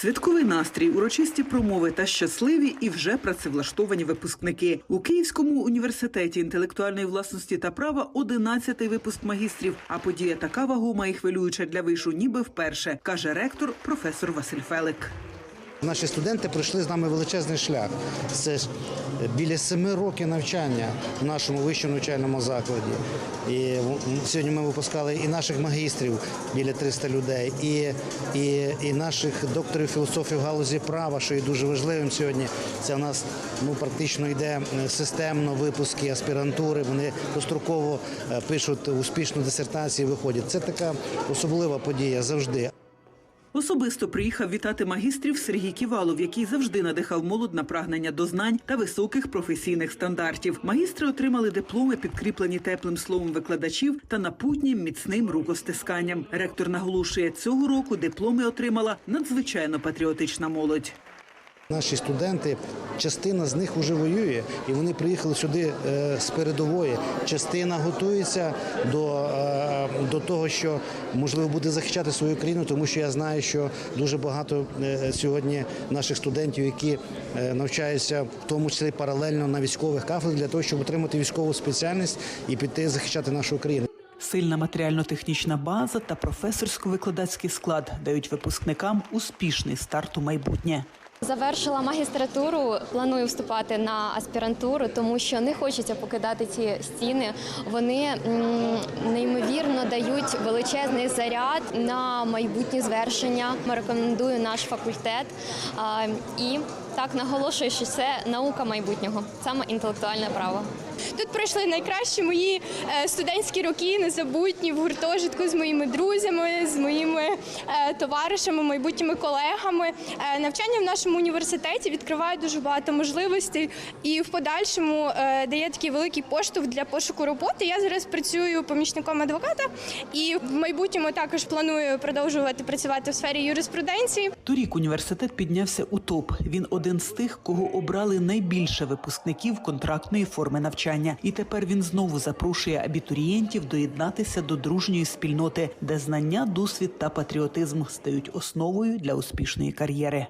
Святковий настрій, урочисті промови та щасливі і вже працевлаштовані випускники у Київському університеті інтелектуальної власності та права 11-й випуск магістрів. А подія така вагома і хвилююча для вишу, ніби вперше, каже ректор професор Василь Фелик. Наші студенти пройшли з нами величезний шлях. Це біля семи років навчання в нашому вищому навчальному закладі. І сьогодні ми випускали і наших магістрів біля 300 людей, і, і, і наших докторів філософії в галузі права, що є дуже важливим сьогодні. Це в нас ну, практично йде е, системно випуски аспірантури. Вони построково е, пишуть успішну дисертацію. Виходять. Це така особлива подія завжди. Особисто приїхав вітати магістрів Сергій Ківалов, який завжди надихав молодь на прагнення до знань та високих професійних стандартів. Магістри отримали дипломи, підкріплені теплим словом викладачів та напутнім міцним рукостисканням. Ректор наголошує, цього року дипломи отримала надзвичайно патріотична молодь. Наші студенти, частина з них вже воює, і вони приїхали сюди е, з передової. Частина готується до, е, до того, що можливо буде захищати свою країну, тому що я знаю, що дуже багато е, сьогодні наших студентів, які навчаються, в тому числі паралельно на військових кафедрах, для того, щоб отримати військову спеціальність і піти захищати нашу країну. Сильна матеріально-технічна база та професорсько-викладацький склад дають випускникам успішний старт у майбутнє. Завершила магістратуру, планую вступати на аспірантуру, тому що не хочеться покидати ці стіни. Вони неймовірно дають величезний заряд на майбутнє звершення. Рекомендую наш факультет і так наголошую, що це наука майбутнього, саме інтелектуальне право. Тут пройшли найкращі мої е, студентські роки, незабутні в гуртожитку з моїми друзями, з моїми е, товаришами, майбутніми колегами. Е, Навчання в нашому університеті відкриває дуже багато можливостей і в подальшому дає такий великий поштовх для пошуку роботи. Я зараз працюю помічником адвоката і в майбутньому також планую продовжувати працювати в сфері юриспруденції. Торік університет піднявся у топ. Він один з тих, кого обрали найбільше випускників контрактної форми навчання. І тепер він знову запрошує абітурієнтів доєднатися до дружньої спільноти, де знання, досвід та патріотизм стають основою для успішної кар'єри.